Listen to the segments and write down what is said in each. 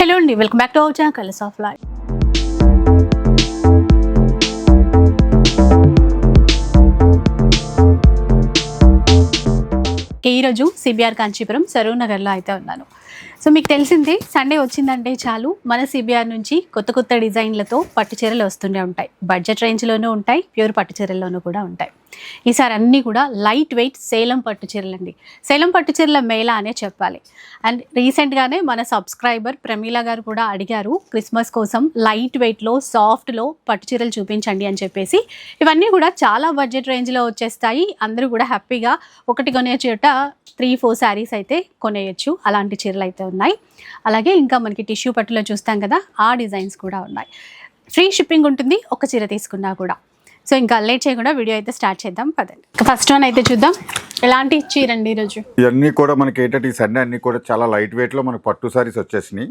Hello అండి welcome back to our channel colours of life. ఈరోజు CBR Kanchipuram సరూర్ నగర్లో అయితే ఉన్నాను. సో మీకు తెలిసిందే సండే వచ్చిందంటే చాలు. మన సిబిఆర్ నుంచి కొత్త కొత్త డిజైన్లతో పట్టు చీరలు వస్తూనే ఉంటాయి. బడ్జెట్ రేంజ్లోనూ ఉంటాయి ప్యూర్ పట్టు చీరల్లోనూ కూడా ఉంటాయి. ఈసారి అన్నీ కూడా లైట్ వెయిట్ సేలం పట్టు చీరలు అండి సేలం పట్టు చీరల మేళ అనే చెప్పాలి. అండ్ రీసెంట్గానే మన సబ్స్క్రైబర్ ప్రమీల గారు కూడా అడిగారు క్రిస్మస్ కోసం లైట్ వెయిట్లో సాఫ్ట్లో పట్టు చీరలు చూపించండి అని చెప్పేసి. ఇవన్నీ కూడా చాలా బడ్జెట్ రేంజ్లో వచ్చేస్తాయి. అందరూ కూడా హ్యాపీగా ఒకటి కొనే చోట త్రీ ఫోర్ శారీస్ అయితే కొనేయచ్చు. అలాంటి చీరలు అయితే ఉన్నాయి. అలాగే ఇంకా మనకి టిష్యూ పట్టులో చూస్తాం కదా ఆ డిజైన్స్ కూడా ఉన్నాయి. ఫ్రీ షిప్పింగ్ ఉంటుంది ఒక చీర తీసుకున్నా కూడా. సో ఇంకా లేట్ చేయకుండా వీడియో అయితే స్టార్ట్ చేద్దాం పదండి. ఫస్ట్ వన్ అయితే చూద్దాం. ఎలాంటి చీర అండి ఈరోజు? ఇవన్నీ కూడా మనకి ఏంటంటే ఈ సండే అన్ని కూడా చాలా లైట్ వెయిట్లో మనకి పట్టు సారీస్ వచ్చేసినాయి.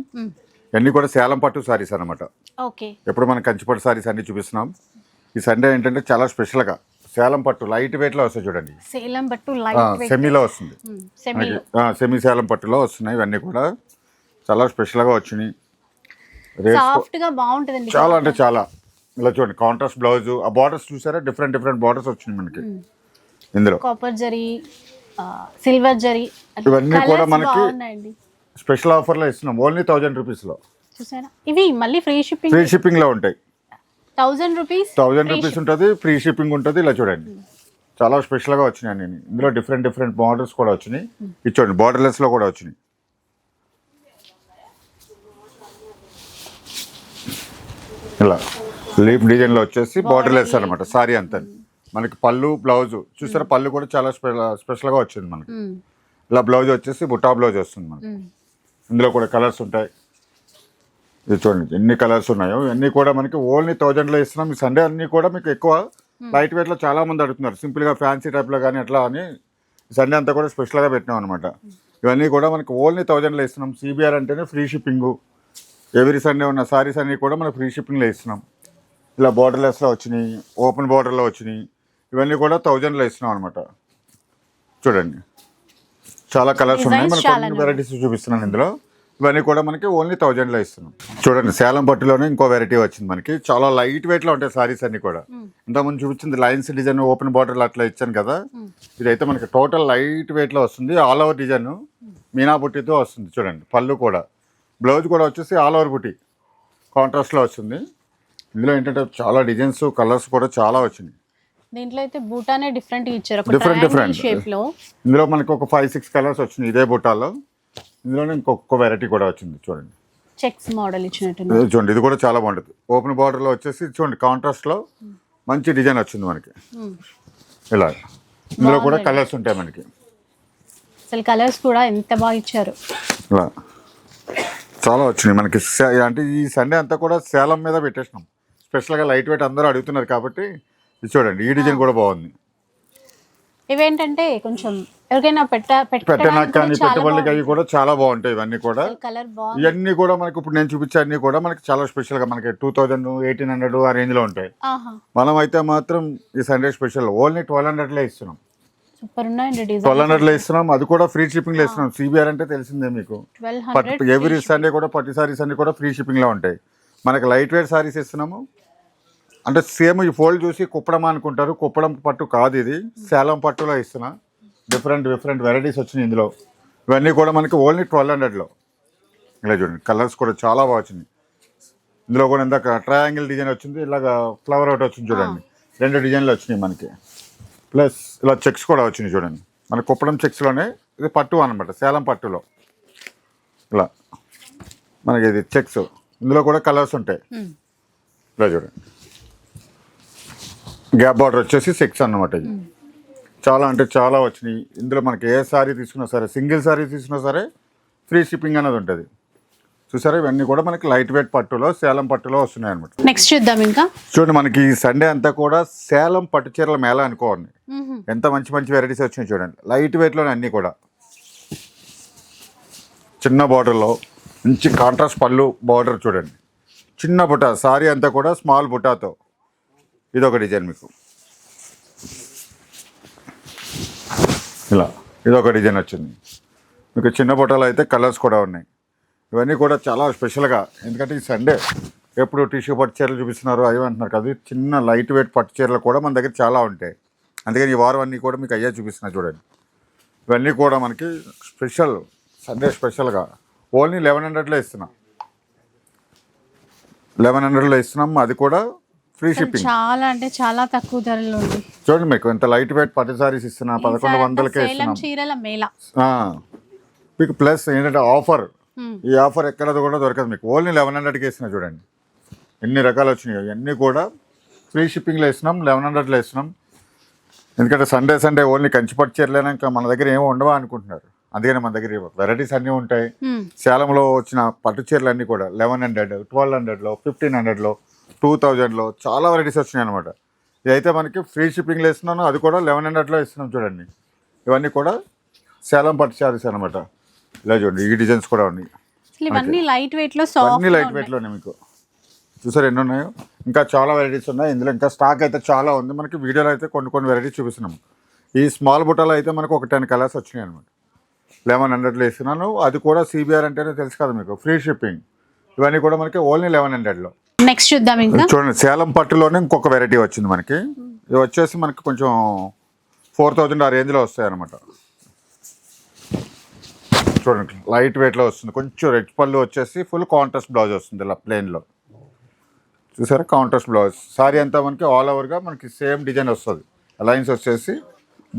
ఇవన్నీ కూడా సేలం పట్టు సారీస్ అనమాట ఓకే. ఎప్పుడు మనం కంచిపట్టు సారీస్ అన్ని చూపిస్తున్నాం. ఈ సండే ఏంటంటే చాలా స్పెషల్గా. సేలం పట్టు లైట్ వెయిట్లో వస్తాయి చూడండి. సేలం బట్టు ఆ, లైట్ సెమీలో వస్తుంది. సెమీ సేలం పట్టులో వస్తున్నాయి. ఇవన్నీ కూడా చాలా స్పెషల్గా వచ్చినాయి. చాలా అంటే చాలా. ఇలా చూడండి కాంట్రాస్ట్ బ్లౌజ్ ఆ బార్డర్స్ చూసారా? డిఫరెంట్ డిఫరెంట్ బార్డర్స్ వచ్చినాయి మనకి. ఇందులో. కాపర్ జరీ సిల్వర్ జరీ ఇవన్నీ కూడా మనకి- స్పెషల్ ఆఫర్లో ఇస్తున్నాం ఓన్లీ థౌజండ్ రూపీస్లో. చూసారా? ఇవి మళ్ళీ ఫ్రీ షిప్పింగ్ ఫ్రీ షిప్పింగ్లో ఉంటాయి. థౌజండ్ రూపీస్ థౌజండ్ రూపీస్ ఉంటుంది ఫ్రీ షిప్పింగ్ ఉంటుంది ఇలా చూడండి. చాలా స్పెషల్గా వచ్చినాయి నేను ఇందులో డిఫరెంట్ డిఫరెంట్ బార్డర్స్ కూడా వచ్చినాయి. ఇది చూడండి బార్డర్లెస్లో కూడా వచ్చినాయి. ఇలా. లీఫ్ డిజైన్లో వచ్చేసి బార్డర్లెస్ అనమాట సారీ అంతా మనకి పళ్ళు బ్లౌజ్ చూసారా? పళ్ళు కూడా చాలా స్పెషల్ స్పెషల్గా వచ్చింది మనకి. ఇలా బ్లౌజ్ వచ్చేసి బుట్టా బ్లౌజ్ వస్తుంది మనకి. ఇందులో కూడా కలర్స్ ఉంటాయి. ఇది చూడండి ఎన్ని కలర్స్ ఉన్నాయో. ఇవన్నీ కూడా మనకి ఓన్లీ థౌజండ్లో ఇస్తున్నాం. ఈ సండే అన్నీ కూడా మీకు ఎక్కువ లైట్ వెయిట్లో చాలా మంది అడుగుతున్నారు. సింపుల్గా ఫ్యాన్సీ టైప్లో కానీ అట్లా అని. సండే అంతా కూడా స్పెషల్గా పెట్టినాం అనమాట ఇవన్నీ కూడా మనకి ఓన్లీ థౌజండ్లో ఇస్తున్నాం. సిబిఆర్ అంటేనే ఫ్రీ షిప్పింగ్ ఎవ్రీ సండే ఉన్న సారీస్ అన్నీ కూడా మనం ఫ్రీ షిప్పింగ్లో ఇస్తున్నాం. ఇలా బార్డర్లెస్లో వచ్చినాయి ఓపెన్ బార్డర్లో వచ్చినాయి ఇవన్నీ కూడా థౌజండ్లో ఇస్తున్నాం అనమాట చూడండి. చాలా కలర్స్ ఉన్నాయి. మనకు కొన్ని వెరైటీస్ చూపిస్తున్నాను ఇందులో. ఇవన్నీ కూడా మనకి ఓన్లీ థౌజండ్లో ఇస్తున్నాం. చూడండి సేలం పట్టులోనే ఇంకో వెరైటీ వచ్చింది మనకి. చాలా లైట్ వెయిట్లో ఉంటాయి సారీస్ అన్ని కూడా. ఇంతకుముందు చూపించింది లైన్స్ డిజైన్ ఓపెన్ బార్డర్ అట్లా ఇచ్చాను కదా. ఇదైతే మనకి టోటల్ లైట్ వెయిట్లో వస్తుంది. ఆల్ ఓవర్ డిజైన్ మీనా బుట్టితో వస్తుంది. చూడండి పళ్ళు కూడా. బ్లౌజ్ కూడా వచ్చేసి ఆల్ ఓవర్ బుట్టి కాంట్రాస్ట్లో వస్తుంది. ఇందులో ఏంటంటే చాలా డిజైన్స్ కలర్స్ కూడా చాలా వచ్చినాయి. దీంట్లో అయితే బూటానే డిఫరెంట్ ఇచ్చారు. Triangle different. షేప్లో ఇందులో మనకి ఒక ఫైవ్ సిక్స్ కలర్స్ వచ్చినాయి ఇదే బుట్టాలో ఇందులోనే ఇంకొక వెరైటీ కూడా వచ్చింది చూడండి. చెక్స్ మోడల్ ఇచ్చినట్టు చూడండి ఇది కూడా చాలా బాగుంటుంది. ఓపెన్ బార్డర్లో వచ్చేసి చూడండి కాంట్రాస్ట్లో మంచి డిజైన్ వచ్చింది మనకి. ఇలా. ఇందులో కూడా కలర్స్ ఉంటాయి మనకి. అసలు కలర్స్ కూడా ఎంత బాగా ఇచ్చారు. ఇలా. చాలా వచ్చినాయి మనకి. అంటే ఈ సండే అంతా కూడా సేలం మీద పెట్టేసినాం. స్పెషల్గా లైట్ వెయిట్ అందరూ అడుగుతున్నారు కాబట్టి ఇది చూడండి ఈ డిజైన్ కూడా బాగుంది. ఇవేంటంటే కొంచెం ఎవరికైనా పెట్ట పెట్టడానికి కానీ పెట్టుబడులకి అవి కూడా చాలా బాగుంటాయి ఇవన్నీ కూడా. కలర్ బాగుంది. ఇవన్నీ కూడా మనకి ఇప్పుడు నేను చూపించే అన్ని కూడా మనకి చాలా స్పెషల్గా మనకి టూ థౌజండ్ ఎయిటీన్ హండ్రెడ్ ఆ రేంజ్లో ఉంటాయి. ఆహా. మనం అయితే మాత్రం ఈ సండే స్పెషల్ ఓన్లీ ట్వెల్వ్ హండ్రెడ్లో ఇస్తున్నాం. సూపర్ ఉన్నాయండి ట్వెల్వ్ హండ్రెడ్లో ఇస్తున్నాం అది కూడా ఫ్రీ షిప్పింగ్లో ఇస్తున్నాం. సిబిఆర్ అంటే తెలిసిందే మీకు. హండ్రెడ్ ఎవ్రీ సండే కూడా పట్టు సారీస్ అన్ని కూడా ఫ్రీ షిప్పింగ్లో ఉంటాయి. మనకి లైట్ వెయిట్ సారీస్ ఇస్తున్నాము. అంటే సేమ్ ఈ ఫోల్డ్ చూసి కుప్పడం అనుకుంటారు. కుప్పడం పట్టు కాదు ఇది. సేలం పట్టులో ఇస్తున్నా. డిఫరెంట్ డిఫరెంట్ వెరైటీస్ వచ్చినాయి ఇందులో. ఇవన్నీ కూడా మనకి ఓన్లీ ట్వెల్వ్ హండ్రెడ్లో ఇలా చూడండి. కలర్స్ కూడా చాలా బాగా వచ్చినాయి ఇందులో కూడా ఇందాక ట్రయాంగిల్ డిజైన్ వచ్చింది. ఇలాగ ఫ్లవర్ అవుట్ వచ్చింది చూడండి. రెండు డిజైన్లు వచ్చినాయి మనకి. ప్లస్ ఇలా చెక్స్ కూడా వచ్చినాయి చూడండి. మన కుప్పడం చెక్స్లోనే ఇది పట్టు అనమాట సేలం పట్టులో. ఇలా. మనకి ఇది చెక్స్ ఇందులో కూడా కలర్స్ ఉంటాయి. ఇలా చూడండి. గ్యాప్ బార్డర్ వచ్చేసి సెక్స్ అన్నమాట ఇది. చాలా అంటే చాలా వచ్చినాయి. ఇందులో మనకి ఏ సారీ తీసుకున్నా సరే సింగిల్ సారీ తీసుకున్నా సరే ఫ్రీ షిప్పింగ్ అనేది ఉంటుంది. చూసారా? ఇవన్నీ కూడా మనకి లైట్ వెయిట్ పట్టులో సేలం పట్టులో వస్తున్నాయి అనమాట నెక్స్ట్ చూద్దాం ఇంకా. చూడండి మనకి ఈ సండే అంతా కూడా సేలం పట్టు చీరల మేళ అనుకోండి ఎంత మంచి మంచి వెరైటీస్ వచ్చినాయి చూడండి. లైట్ వెయిట్లోనే అన్నీ కూడా. చిన్న బార్డర్లో మంచి కాంట్రాస్ట్ పళ్ళు బార్డర్ చూడండి. చిన్న బుటా సారీ అంతా కూడా స్మాల్ బుటాతో ఇదొక డిజైన్ మీకు. ఇలా ఇదొక డిజైన్ వచ్చింది. మీకు చిన్న బుటాలు అయితే కలర్స్ కూడా ఉన్నాయి. ఇవన్నీ కూడా చాలా స్పెషల్గా ఎందుకంటే ఈ సండే ఎప్పుడు టిష్యూ పట్టు చీరలు చూపిస్తున్నారు అవి అంటున్నారు కదా చిన్న లైట్ వెయిట్ పట్టు చీరలు కూడా మన దగ్గర చాలా ఉంటాయి. అందుకని ఈ వారం అన్నీ కూడా మీకు అయ్యా చూపిస్తున్నా చూడండి. ఇవన్నీ కూడా మనకి స్పెషల్ సండే స్పెషల్గా ఓన్లీ లెవెన్ హండ్రెడ్లో ఇస్తున్నాం. లెవెన్ హండ్రెడ్లో ఇస్తున్నాం అది కూడా ఫ్రీ షిప్పింగ్ చాలా అంటే చాలా తక్కువ ధరలో ఉంది. చూడండి మీకు ఇంత లైట్ వెయిట్ పట్టు సారీస్ ఇస్తున్నా పదకొండు వందలకే ఇస్తున్నాం. చీరల మేళ. ఆ. మీకు ప్లస్ ఏంటంటే ఆఫర్. ఈ ఆఫర్ ఎక్కడ కూడా దొరకదు మీకు. ఓన్లీ లెవెన్ హండ్రెడ్కి ఇస్తున్నా చూడండి. ఎన్ని రకాలు వచ్చినాయి ఇవన్నీ కూడా ఫ్రీ షిప్పింగ్లో ఇస్తున్నాం లెవెన్ హండ్రెడ్లో ఇస్తున్నాం. ఎందుకంటే సండే సండే ఓన్లీ కంచిపట్టు చీరలేనా ఇంకా మన దగ్గర ఏమో ఉండవా అనుకుంటున్నారు? అందుకని మన దగ్గర వెరైటీస్ అన్నీ ఉంటాయి. సేలంలో వచ్చిన పట్టు చీరలు అన్నీ కూడా లెవెన్ హండ్రెడ్ ట్వెల్వ్ హండ్రెడ్లో ఫిఫ్టీన్ హండ్రెడ్లో టూ థౌజండ్లో చాలా వెరైటీస్ వచ్చినాయి అనమాట ఇదైతే మనకి ఫ్రీ షిప్పింగ్లో ఇస్తున్నాను అది కూడా లెవెన్ హండ్రెడ్లో ఇస్తున్నాం చూడండి. ఇవన్నీ కూడా సేలం పట్టు శారీస్ అనమాట ఇలా చూడండి ఈ డిజైన్స్ కూడా ఉన్నాయి. ఇవన్నీ లైట్ వెయిట్లో అన్ని లైట్ వెయిట్లోనే మీకు. చూసారు ఎన్ని ఉన్నాయో? ఇంకా చాలా వెరైటీస్ ఉన్నాయి. ఇందులో ఇంకా స్టాక్ అయితే చాలా ఉంది. మనకి వీడియోలో అయితే కొన్ని కొన్ని వెరైటీస్ చూపిస్తున్నాం ఈ స్మాల్ బుట్టలో అయితే మనకు ఒక టెన్ కలర్స్ వచ్చినాయి అనమాట లెవెన్ హండ్రెడ్లో ఇస్తున్నాను. అది కూడా సిబిఆర్ అంటేనే తెలుసు కదా మీకు. Free shipping. ఇవన్నీ కూడా మనకి ఓన్లీ లెవెన్ హండ్రెడ్లో. నెక్స్ట్ చూద్దాం ఇంకా. చూడండి సేలం పట్టులోనే ఇంకొక వెరైటీ వచ్చింది మనకి. ఇది వచ్చేసి మనకి కొంచెం ఫోర్ థౌజండ్ ఆ రేంజ్లో వస్తాయి అనమాట చూడండి లైట్ వెయిట్లో వస్తుంది. కొంచెం రెడ్ పళ్ళు వచ్చేసి ఫుల్ కాంట్రాస్ట్ బ్లౌజ్ వస్తుంది ఇలా ప్లెయిన్లో. చూసారా కాంట్రాస్ట్ బ్లౌజ్. సారీ అంతా మనకి ఆల్ ఓవర్గా మనకి సేమ్ డిజైన్ వస్తుంది. లైన్స్ వచ్చేసి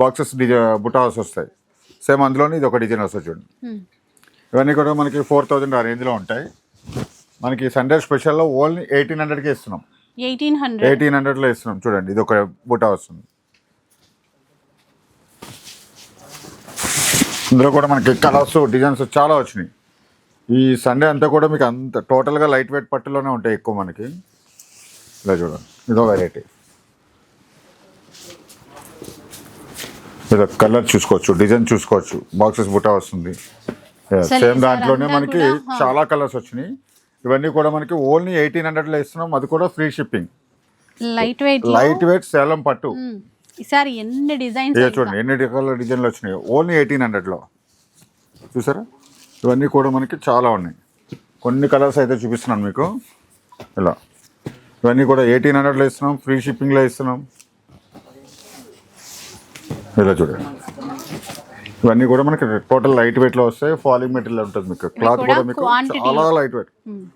బాక్సెస్ డిజైన్ బుటాస్ వస్తాయి. సేమ్ అందులోనే ఇది ఒక డిజైన్ వస్తుంది చూడండి. ఇవన్నీ కూడా మనకి ఫోర్ థౌజండ్ ఆ రేంజ్లో ఉంటాయి. మనకి సండే స్పెషల్లో ఓన్లీ ఎయిటీన్ హండ్రెడ్కి ఇస్తున్నాం. Eighteen hundred? ఎయిటీన్ హండ్రెడ్లో ఇస్తున్నాం. చూడండి ఇది ఒక బుటా వస్తుంది. ఇందులో కూడా మనకి కలర్స్ డిజైన్స్ చాలా వచ్చినాయి. ఈ సండే అంతా కూడా మీకు అంత టోటల్గా లైట్ వెయిట్ పట్టులోనే ఉంటాయి ఎక్కువ మనకి. ఇలా చూడండి ఇదో వెరైటీ ఇదో కలర్ చూసుకోవచ్చు డిజైన్ చూసుకోవచ్చు బాక్సెస్ బుటా వస్తుంది. సేమ్ దాంట్లోనే మనకి. చాలా కలర్స్ వచ్చినాయి. ఇవన్నీ కూడా మనకి ఓన్లీ ఎయిటీన్ హండ్రెడ్లో ఇస్తున్నాం అది కూడా free shipping. Light weight light weight Salem పట్టు. ఈసారి ఎన్ని డిజైన్స్ చూడండి ఎన్ని రకాల డిజైన్లు వచ్చినాయి? ఓన్లీ ఎయిటీన్ హండ్రెడ్లో. చూసారా? ఇవన్నీ కూడా మనకి చాలా ఉన్నాయి. కొన్ని కలర్స్ అయితే చూపిస్తున్నాను మీకు. ఇలా. ఇవన్నీ కూడా ఎయిటీన్ హండ్రెడ్లో ఇస్తున్నాం ఫ్రీ షిప్పింగ్లో ఇస్తున్నాం. ఇలా చూడండి. ఇవన్నీ కూడా మనకి టోటల్ లైట్ వెయిట్లో వస్తాయి ఫాలింగ్ మెటీరియల్ ఉంటుంది మీకు. క్లాత్ కూడా మీకు చాలా లైట్ వెయిట్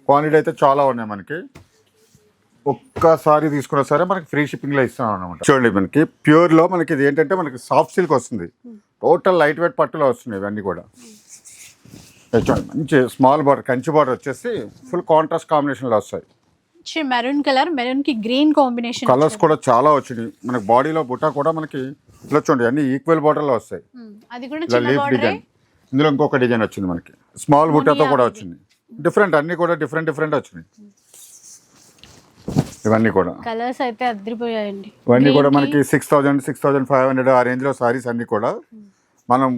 క్వాంటిటీ అయితే చాలా ఉన్నాయి మనకి. ఒక్కసారి తీసుకున్నా సరే మనకి ఫ్రీ షిప్పింగ్లో ఇస్తాం అనమాట చూడండి మనకి ప్యూర్లో మనకి ఇది ఏంటంటే మనకి సాఫ్ట్ సిల్క్ వస్తుంది. టోటల్ లైట్ వెయిట్ పట్టులో వస్తున్నాయి ఇవన్నీ కూడా. ఇది చూడండి మంచి స్మాల్ బార్డర్ కంచి బార్డర్ వచ్చేసి ఫుల్ కాంట్రాస్ట్ కాంబినేషన్లో వస్తాయి. మెరూన్ కలర్ మెరూన్కి గ్రీన్ కాంబినేషన్ కలర్స్ కూడా చాలా వచ్చినాయి. మనకి బాడీలో బుట్ట కూడా మనకి ఇలా చూడండి అన్ని ఈక్వల్ బార్డర్లో వస్తాయి. అది కూడా లీఫ్ డిజైన్ ఇందులో ఇంకొక డిజైన్ వచ్చింది మనకి. స్మాల్ బుట్టతో కూడా వచ్చింది. డిఫరెంట్ అన్ని కూడా డిఫరెంట్ డిఫరెంట్ వచ్చినాయి. ఇవన్నీ కూడా. కలర్స్ అయితే అదిరిపోయాయండి ఇవన్నీ కూడా మనకి six thousand six thousand five hundred ఆ రేంజ్లో సారీస్ అన్నీ కూడా మనం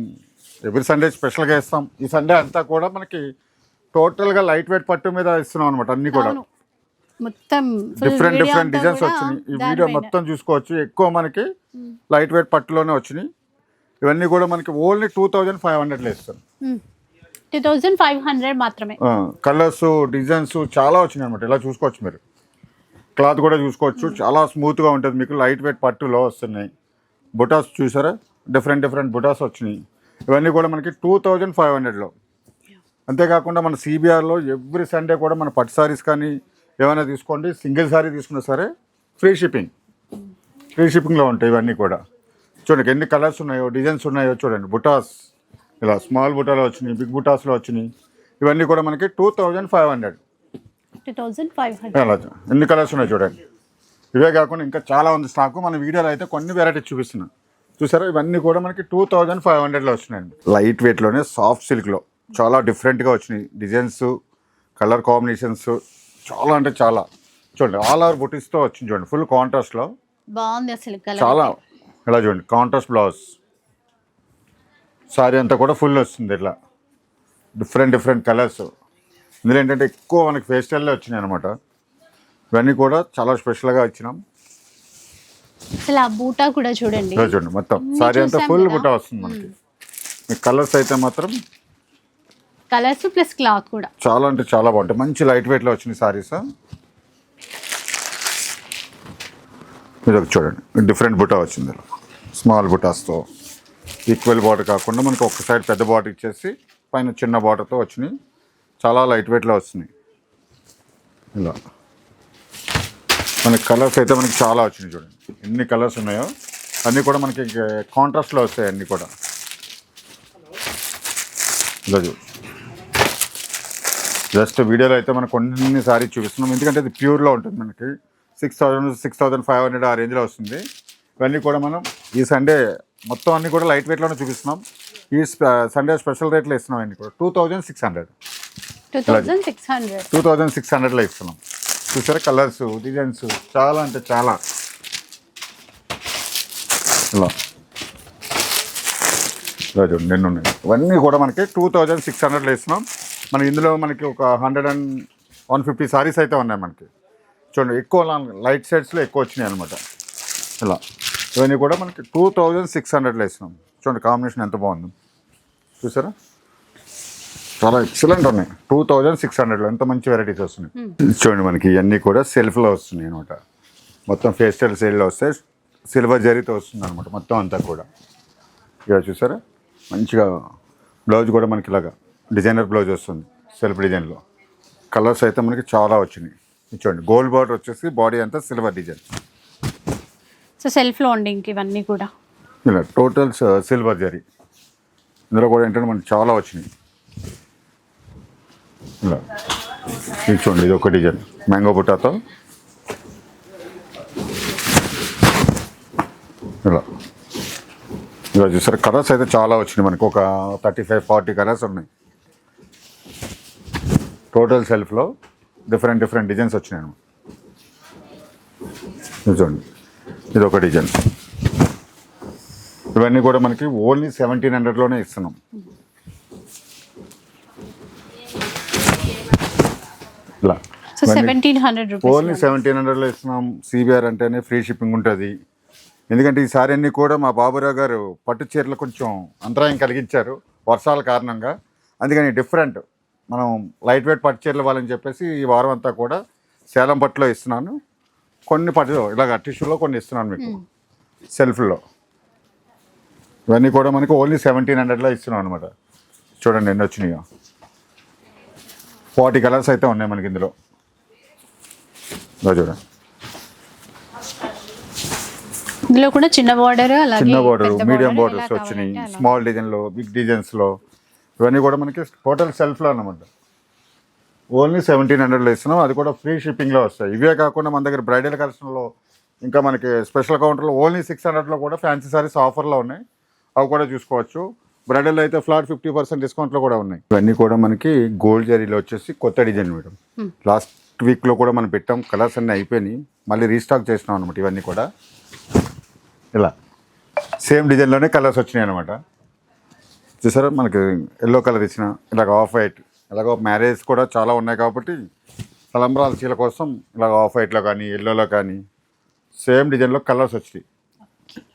ఎవ్రీ సండే స్పెషల్గా ఇస్తాం ఈ సండే అంతా కూడా మనకి టోటల్గా లైట్ వెయిట్ పట్టు మీద ఇస్తున్నాం అనమాట అన్నీ కూడా. మొత్తం డిఫరెంట్ డిఫరెంట్ డిజైన్స్ వచ్చినాయి. ఈ వీడియో. మొత్తం చూసుకోవచ్చు. ఎక్కువ మనకి లైట్ వెయిట్ పట్టులోనే వచ్చినాయి. ఇవన్నీ కూడా మనకి ఓన్లీ టూ థౌజండ్ ఫైవ్ హండ్రెడ్లో ఇస్తాం. టూ థౌజండ్ ఫైవ్ హండ్రెడ్ మాత్రమే. కలర్స్ డిజైన్స్ చాలా వచ్చినాయి అనమాట ఇలా చూసుకోవచ్చు మీరు. క్లాత్ కూడా చూసుకోవచ్చు. చాలా స్మూత్గా ఉంటుంది మీకు. లైట్ వెయిట్ పట్టులో వస్తున్నాయి. బుటాస్ చూసారా? డిఫరెంట్ డిఫరెంట్ బుటాస్ వచ్చినాయి. ఇవన్నీ కూడా మనకి టూ థౌజండ్ ఫైవ్ హండ్రెడ్లో అంతేకాకుండా మన సిబిఆర్లో ఎవ్రీ సండే కూడా మన పట్టు సారీస్ కానీ ఏమైనా తీసుకోండి సింగిల్ సారీ తీసుకున్నా సరే ఫ్రీ షిప్పింగ్. ఫ్రీ షిప్పింగ్లో ఉంటాయి ఇవన్నీ కూడా. చూడండి ఎన్ని కలర్స్ ఉన్నాయో డిజైన్స్ ఉన్నాయో చూడండి బుటాస్. ఇలా స్మాల్ బుటాలో వచ్చినాయి బిగ్ బుటాస్లో వచ్చినాయి. ఇవన్నీ కూడా మనకి టూ థౌజండ్ ఫైవ్ హండ్రెడ్. ఎన్ని కలర్స్ ఉన్నాయి చూడండి. ఇవే కాకుండా ఇంకా చాలా ఉంది స్టాక్. మన వీడియోలో అయితే కొన్ని వెరైటీస్ చూపిస్తున్నాను చూసారా? ఇవన్నీ కూడా మనకి టూ థౌజండ్ ఫైవ్ హండ్రెడ్లో వచ్చినాయండి. లైట్ వెయిట్లోనే సాఫ్ట్ సిల్క్లో. చాలా డిఫరెంట్గా వచ్చినాయి డిజైన్స్ కలర్ కాంబినేషన్స్. చాలా అంటే చాలా. చూడండి ఆల్ ఓవర్ బుటీస్తో వచ్చింది చూడండి ఫుల్ కాంట్రాస్ట్లో బాగుంది అసలు కలర్ చాలా. ఇలా చూడండి కాంట్రాస్ట్ బ్లౌజ్ సారీ అంతా కూడా ఫుల్ వస్తుంది ఇట్లా. డిఫరెంట్ డిఫరెంట్ కలర్స్ ఇందులో ఏంటంటే ఎక్కువ మనకి ఫేస్ స్టైల్లో వచ్చినాయి అనమాట ఇవన్నీ కూడా చాలా స్పెషల్గా ఇచ్చినాం. అసలు ఆ బూటా కూడా చూడండి. ఇలా చూడండి మొత్తం. సారీ అంతా ఫుల్. బుట్ట వస్తుంది మనకి. కలర్స్ అయితే మాత్రం కలర్స్ ప్లస్ క్లాత్ కూడా. చాలా అంటే చాలా బాగుంటాయి. మంచి లైట్ వెయిట్లో వచ్చినాయి సారీస్. ఇది చూడండి. డిఫరెంట్ బుటా వచ్చింది స్మాల్ బుటాస్తో. ఈక్వల్ బాటర్ కాకుండా మనకి ఒక సైడ్ పెద్ద బాటర్ ఇచ్చేసి పైన చిన్న బాటర్తో వచ్చినాయి. చాలా లైట్ వెయిట్లో వచ్చినాయి. ఇలా. మనకి కలర్స్ అయితే మనకి చాలా వచ్చినాయి చూడండి. ఎన్ని కలర్స్ ఉన్నాయో. అన్నీ కూడా మనకి కాంట్రాస్ట్లో వస్తాయి అన్నీ కూడా. ఇలా చూడు. జస్ట్ వీడియోలో అయితే మనకు కొన్ని సారీ చూపిస్తున్నాం. ఎందుకంటే ఇది ప్యూర్లో ఉంటుంది మనకి. Six thousand six thousand five hundred ఆ రేంజ్లో వస్తుంది. ఇవన్నీ కూడా మనం ఈ సండే మొత్తం అన్నీ కూడా లైట్ వెయిట్లోనే చూపిస్తున్నాం. ఈ సండే స్పెషల్ రేట్లో ఇస్తున్నాం అన్నీ కూడా. Two thousand six hundred. Two thousand six hundred. Two thousand six హండ్రెడ్లో ఇస్తున్నాం. చూసారా కలర్స్ డిజైన్స్? చాలా అంటే చాలా. ఇలా. ఇలా చూడండి నిన్న ఉన్నాయి. ఇవన్నీ కూడా మనకి టూ థౌజండ్ సిక్స్ హండ్రెడ్లో ఇస్తున్నాం. మన ఇందులో మనకి ఒక hundred and one fifty sarees అయితే ఉన్నాయి మనకి. చూడండి ఎక్కువ లైట్ షేడ్స్లో ఎక్కువ వచ్చినాయి అనమాట ఇలా. ఇవన్నీ కూడా మనకి టూ థౌజండ్ సిక్స్ హండ్రెడ్లో ఇస్తున్నాం చూడండి కాంబినేషన్ ఎంత బాగుంది. చూసారా? చాలా ఎక్సలెంట్ ఉన్నాయి. టూ థౌజండ్ సిక్స్ హండ్రెడ్లో ఎంత మంచి వెరైటీస్ వస్తున్నాయి. చూడండి మనకి ఇవన్నీ కూడా సెల్ఫ్లో వస్తున్నాయి అనమాట మొత్తం ఫేస్టల్ సేల్లో వస్తే సిల్వర్ జరీతో వస్తుంది అనమాట మొత్తం అంతా కూడా. ఇక చూసారా? మంచిగా బ్లౌజ్ కూడా మనకి ఇలాగా డిజైనర్ బ్లౌజ్ వస్తుంది సెల్ఫ్ డిజైన్లో. కలర్స్ అయితే మనకి చాలా వచ్చినాయి. చూడండి గోల్డ్ బార్డర్ వచ్చేసి బాడీ అంతా సిల్వర్ డిజైన్. సో సెల్ఫ్ లోండింగ్ ఇవన్నీ కూడా. ఇలా టోటల్ సిల్వర్ జరీ. ఇందులో కూడా ఏంటంటే మనకి చాలా వచ్చినాయి. ఇలా. ఇది చూడండి ఇది ఒక డిజైన్. మ్యాంగో బుట్టాతో ఇలా. ఇలా చూసారు కలర్స్ అయితే చాలా వచ్చినాయి మనకి. ఒక థర్టీ ఫైవ్ ఫార్టీ కలర్స్ ఉన్నాయి. టోటల్ సెల్ఫ్లో డిఫరెంట్ డిఫరెంట్ డిజైన్స్ వచ్చినాయి చూడండి. ఇది ఒక డిజైన్ ఇవన్నీ కూడా మనకి ఓన్లీ సెవెంటీన్ హండ్రెడ్లోనే ఇస్తున్నాం. ఇలా. ఓన్లీ సెవెంటీన్ హండ్రెడ్లో ఇస్తున్నాం. సిబిఆర్ అంటేనే ఫ్రీ షిప్పింగ్ ఉంటుంది. ఎందుకంటే ఈ సారీ అన్నీ కూడా మా బాబురావు గారు పట్టు చీరలు కొంచెం అంతరాయం కలిగించారు వర్షాల కారణంగా. అందుకని డిఫరెంట్ మనం లైట్ వెయిట్ పట్టు చీరలు ఇవ్వాలని చెప్పేసి ఈ వారం అంతా కూడా సేలం పట్టులో ఇస్తున్నాను. కొన్ని పట్టు ఇలాగ టిష్యూలో కొన్ని ఇస్తున్నాను మీకు. సెల్ఫ్లో. ఇవన్నీ కూడా మనకి ఓన్లీ సెవెంటీన్ హండ్రెడ్లో ఇస్తున్నాం అనమాట చూడండి ఎన్ని వచ్చినాయో. ఫార్టీ కలర్స్ అయితే ఉన్నాయి మనకి ఇందులో. ఇదో చూడండి. ఇందులో కూడా చిన్న బార్డర్ చిన్న బార్డర్ మీడియం బార్డర్స్ వచ్చినాయి. స్మాల్ డిజైన్లో బిగ్ డిజైన్స్లో ఇవన్నీ కూడా మనకి టోటల్ సెల్ఫ్లో అన్నమాట. ఓన్లీ సెవెంటీన్ హండ్రెడ్లో ఇస్తున్నాం. అది కూడా ఫ్రీ షిప్పింగ్లో వస్తాయి. ఇవే కాకుండా మన దగ్గర బ్రైడల్ కలెక్షన్లో ఇంకా మనకి స్పెషల్ కౌంటర్లో ఓన్లీ సిక్స్ హండ్రెడ్లో కూడా ఫ్యాన్సీ సారీస్ ఆఫర్లో ఉన్నాయి. అవి కూడా చూసుకోవచ్చు. బ్రైడల్ అయితే ఫ్లాట్ ఫిఫ్టీ పర్సెంట్ డిస్కౌంట్లో కూడా ఉన్నాయి. ఇవన్నీ కూడా మనకి గోల్డ్ జరీలో వచ్చేసి కొత్త డిజైన్ మేడం. లాస్ట్ వీక్లో కూడా మనం పెట్టాం. కలర్స్ అన్నీ అయిపోయినాయి. మళ్ళీ రీస్టాక్ చేసినాం అనమాట ఇవన్నీ కూడా. ఇలా. సేమ్ డిజైన్లోనే కలర్స్ వచ్చినాయి అనమాట చూసారా మనకి ఎల్లో కలర్ ఇచ్చిన ఇలాగ ఆఫ్ వైట్ ఇలాగ మ్యారేజ్ కూడా చాలా ఉన్నాయి కాబట్టి తలంబ్రాల చీల కోసం ఇలాగ ఆఫ్ వైట్లో కానీ ఎల్లోలో కానీ సేమ్ డిజైన్లో కలర్స్ వచ్చినాయి.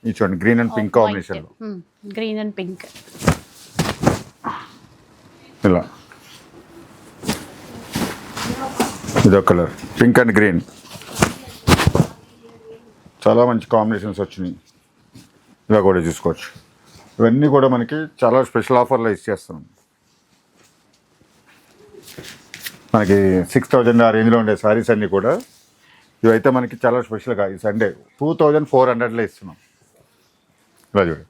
ఇది చూడండి గ్రీన్ అండ్ పింక్ కాంబినేషన్లో గ్రీన్ అండ్ పింక్ ఇలా. ఇదో కలర్ పింక్ అండ్ గ్రీన్ చాలా మంచి కాంబినేషన్స్ వచ్చినాయి. ఇలా కూడా చూసుకోవచ్చు. ఇవన్నీ కూడా మనకి చాలా స్పెషల్ ఆఫర్లో ఇచ్చేస్తున్నాం మనకి సిక్స్ థౌజండ్ ఆ రేంజ్లో ఉండే శారీస్ అన్నీ కూడా. ఇవైతే మనకి చాలా స్పెషల్గా ఈ సండే టూ థౌజండ్ ఫోర్ హండ్రెడ్లో ఇస్తున్నాం. ఇలా చూడండి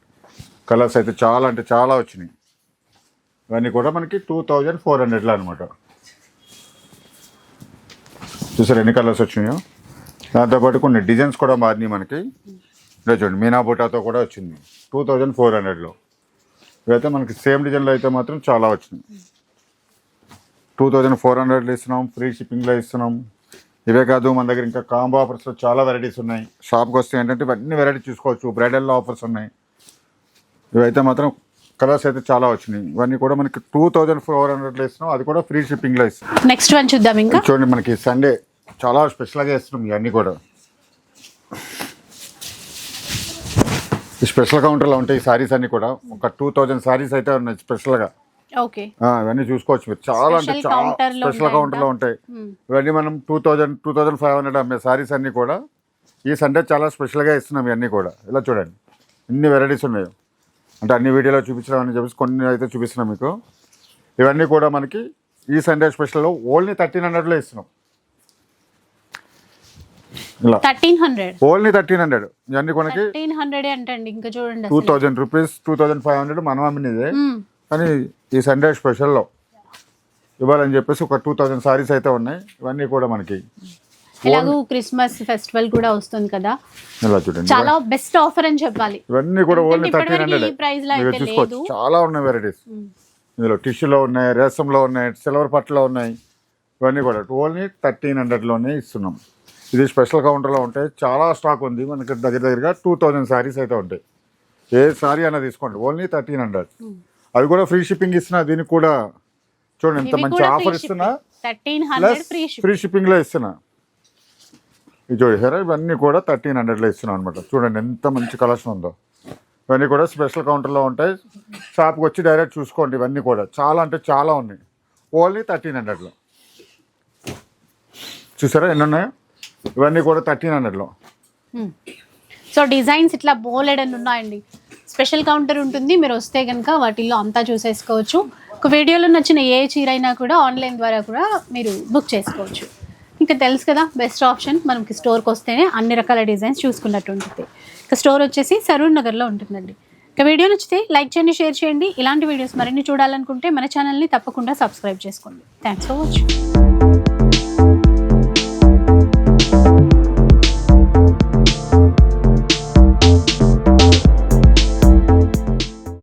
కలర్స్ అయితే చాలా అంటే చాలా వచ్చినాయి. ఇవన్నీ కూడా మనకి టూ థౌజండ్ ఫోర్ హండ్రెడ్లో అనమాట చూసారు ఎన్ని కలర్స్ వచ్చినాయో? దాంతోపాటు కొన్ని డిజైన్స్ కూడా మారినాయి మనకి. ఇలా చూడండి మీనా బుటాతో కూడా వచ్చింది. టూ థౌజండ్ ఫోర్ హండ్రెడ్లో ఇవైతే మనకి సేమ్ డిజైన్లో అయితే మాత్రం చాలా వచ్చినాయి టూ థౌజండ్ ఫోర్ హండ్రెడ్లో ఇస్తున్నాం ఫ్రీ షిప్పింగ్లో ఇస్తున్నాం. ఇవే కాదు మన దగ్గర ఇంకా కాంబో ఆఫర్స్లో చాలా వెరైటీస్ ఉన్నాయి. షాప్కి వస్తే ఏంటంటే ఇవన్నీ వెరైటీ చూసుకోవచ్చు. బ్రైడల్లో ఆఫర్స్ ఉన్నాయి. ఇవైతే మాత్రం కలర్స్ అయితే చాలా వచ్చినాయి. ఇవన్నీ కూడా మనకి టూ థౌజండ్ ఫోర్ హండ్రెడ్లో ఇస్తున్నాం అది కూడా ఫ్రీ షిప్పింగ్లో ఇస్తున్నాం. నెక్స్ట్ వన్ చూద్దాం ఇంకా. చూడండి మనకి సండే చాలా స్పెషల్గా ఇస్తున్నాం ఇవన్నీ కూడా. ఈ స్పెషల్ కౌంటర్లో ఉంటాయి ఈ సారీస్ అన్నీ కూడా. ఒక టూ థౌజండ్ సారీస్ అయితే ఉన్నాయి స్పెషల్గా. ఓకే. ఇవన్నీ చూసుకోవచ్చు మీరు. చాలా అంటే చాలా స్పెషల్ కౌంటర్లో ఉంటాయి. ఇవన్నీ మనం two thousand two thousand five hundred అమ్మే సారీస్ అన్నీ కూడా. ఈ సండే చాలా స్పెషల్గా ఇస్తున్నాం ఇవన్నీ కూడా. ఇలా చూడండి. ఇన్ని వెరైటీస్ ఉన్నాయి. అంటే అన్ని వీడియోలో చూపించడం అని చెప్పేసి కొన్ని అయితే చూపిస్తున్నాం మీకు. ఇవన్నీ కూడా మనకి ఈ సండే స్పెషల్లో ఓన్లీ థర్టీన్ హండ్రెడ్లో ఇస్తున్నాం. Thirteen hundred. Only thirteen hundred. ఇవన్నీ కొనకి థర్టీన్ హండ్రెడ్ అంటండి ఇంకా చూడండి two thousand rupees two thousand five hundred మనం అమ్మినదే. మ్మ్. కానీ ఈ సండే స్పెషల్లో ఇవ్వాలని చెప్పేసి ఒక టూ థౌజండ్ సారీస్ అయితే ఉన్నాయి. ఇవన్నీ కూడా మనకి. ఎలాగూ క్రిస్మస్ ఫెస్టివల్ కూడా వస్తుంది కదా. చాలా బెస్ట్ ఆఫర్ అని చెప్పాలి. ఇవన్నీ కూడా ఓన్లీ థర్టీన్ హండ్రెడ్. చూసుకోవచ్చు. చాలా ఉన్నాయి వెరైటీస్ ఇందులో టిష్యూలో ఉన్నాయి రేసంలో ఉన్నాయి సిల్వర్ పట్టులో ఉన్నాయి. ఇవన్నీ కూడా ఓన్లీ థర్టీన్ హండ్రెడ్లోనే ఇస్తున్నాం. ఇది స్పెషల్ కౌంటర్లో ఉంటాయి చాలా స్టాక్ ఉంది. మనకి దగ్గర దగ్గరగా టూ థౌజండ్ సారీస్ అయితే ఉంటాయి. ఏ సారీ అయినా తీసుకోండి. Only thirteen hundred. అవి కూడా ఫ్రీ షిప్పింగ్ ఇస్తున్నా దీనికి కూడా చూడండి ఎంత మంచి ఆఫర్ ఇస్తున్నా. ఫ్రీ షిప్పింగ్లో ఇస్తున్నా. ఇది చూసారా ఇవన్నీ కూడా థర్టీన్ హండ్రెడ్లో ఇస్తున్నాం అనమాట చూడండి ఎంత మంచి కలెక్షన్ ఉందో. ఇవన్నీ కూడా స్పెషల్ కౌంటర్లో ఉంటాయి. షాప్కి వచ్చి డైరెక్ట్ చూసుకోండి ఇవన్నీ కూడా. చాలా అంటే చాలా ఉన్నాయి. ఓన్లీ థర్టీన్ హండ్రెడ్లో. చూసారా ఎన్ని ఉన్నాయో? ఇవన్నీ కూడా థర్టీన్ హండ్రెడ్లో. సో డిజైన్స్ ఇట్లా బోలెడ్ అని ఉన్నాయండి. స్పెషల్ కౌంటర్ ఉంటుంది. మీరు వస్తే కనుక వాటిల్లో అంతా చూసేసుకోవచ్చు. ఒక వీడియోలో నచ్చిన ఏ చీర అయినా కూడా ఆన్లైన్ ద్వారా కూడా మీరు బుక్ చేసుకోవచ్చు. ఇంకా తెలుసు కదా బెస్ట్ ఆప్షన్ మనకి స్టోర్కి వస్తేనే అన్ని రకాల డిజైన్స్ చూసుకున్నట్టు ఉంటుంది. ఇక స్టోర్ వచ్చేసి సరూర్ నగర్లో ఉంటుందండి. ఇక వీడియో నచ్చితే లైక్ చేయండి షేర్ చేయండి. ఇలాంటి వీడియోస్ మరిన్ని చూడాలనుకుంటే మన ఛానల్ని తప్పకుండా సబ్స్క్రైబ్ చేసుకోండి. Thanks for watching.